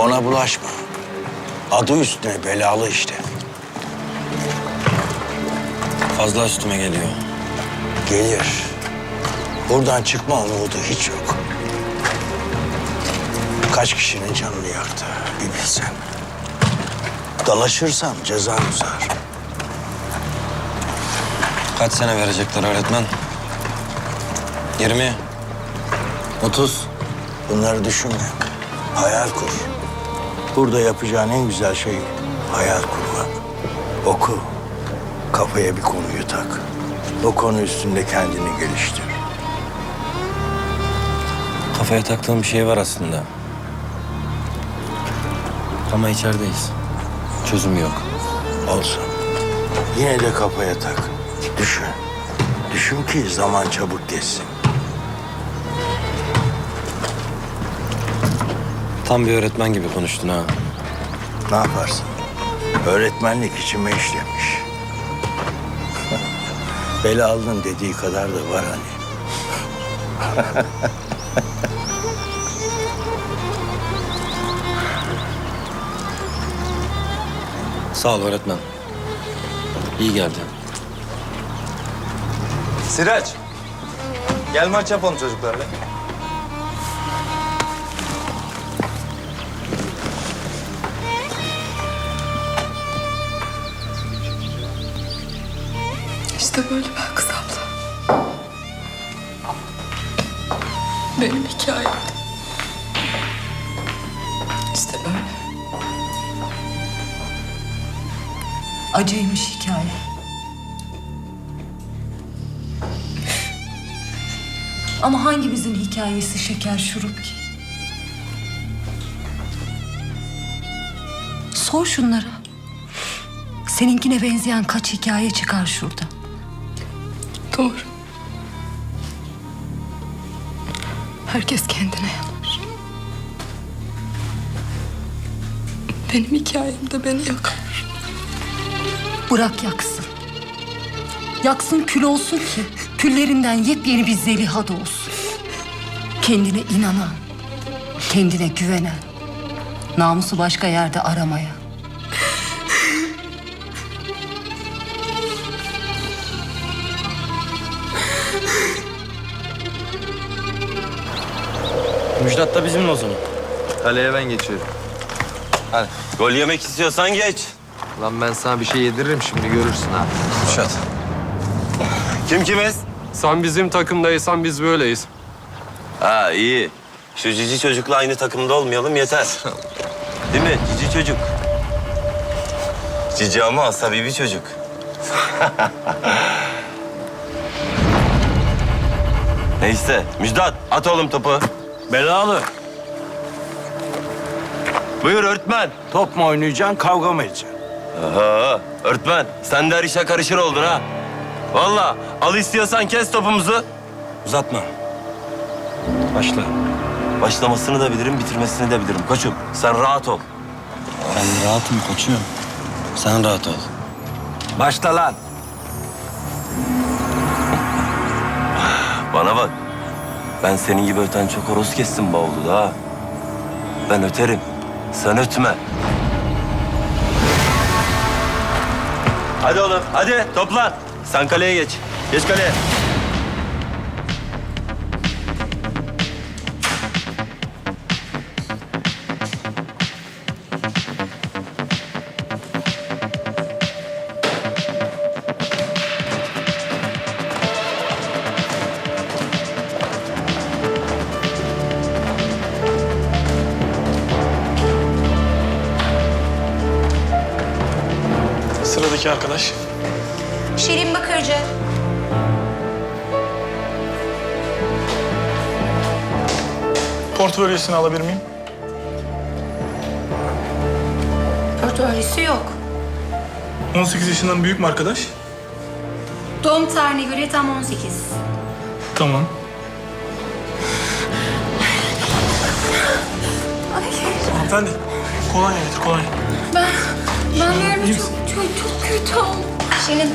Bana bulaşma. Adı üstüne belalı işte. Fazla üstüme geliyor. Gelir. Buradan çıkma umudu hiç yok. Kaç kişinin canını yaktı bir bilsen. Dalaşırsan cezan uzar. Kaç sene verecekler öğretmen? 20. 30. Bunları düşünme. Hayal kur. Burada yapacağın en güzel şey hayal kurmak. Oku. Kafaya bir konuyu tak. O konu üstünde kendini geliştir. Kafaya taktığım bir şey var aslında. Ama içerideyiz. Çözüm yok. Olsun. Yine de kafaya tak. Düşün. Düşün ki zaman çabuk geçsin. Tam bir öğretmen gibi konuştun ha. Ne yaparsın? Öğretmenlik içime işlemiş. Bela aldın dediği kadar da var hani. Sağ ol öğretmen. İyi geldi. Sirac. Gel maç yapalım çocuklarla. İşte böyle Belkıs abla. Benim hikayem. İşte böyle. Acıymış hikaye. Ama hangimizin hikayesi şeker şurup ki? Sor şunlara. Seninkine benzeyen kaç hikaye çıkar şurada. Doğru. Herkes kendine yanar. Benim hikayem de beni yakar. Bırak yaksın. Yaksın kül olsun ki küllerinden yepyeni bir zeliha doğsun. Kendine inanan, kendine güvenen, namusu başka yerde aramaya. Müjdat da bizimle o zaman. Kaleye ben geçiyorum. Hadi. Gol yemek istiyorsan geç. Lan ben sana bir şey yediririm şimdi görürsün ha. Müjdat. Kim kimiz? Sen bizim takımdaysan biz böyleyiz. Ha iyi. Şu cici çocukla aynı takımda olmayalım yeter. Değil mi? Cici çocuk. Cici ama asabi bir çocuk. Neyse. Müjdat at oğlum topu. Belalı. Buyur öğretmen. Top mu oynayacaksın, kavga mı edeceksin? Aha, öğretmen sen de her işe karışır oldun ha. Vallahi al istiyorsan kes topumuzu. Uzatma. Başla. Başlamasını da bilirim, bitirmesini de bilirim. Koçum sen rahat ol. Ben rahatım koçum. Sen rahat ol. Başla lan. Bana bak. Ben senin gibi öten çok horoz kestim bavulda ha. Ben öterim. Sen ötme. Hadi oğlum, hadi toplan. Sen kaleye geç. Geç kaleye. Sıradaki arkadaş. Şirin Bakırcı. Portföyüsünü alabilir miyim? Portföyüsü yok. 18 yaşından büyük mü arkadaş? Doğum tarihine göre tam 18. Tamam. Hanımefendi, kolonya getir, kolonya. Ben, ben yerimi çok, çok, kötü oldum. Şirin,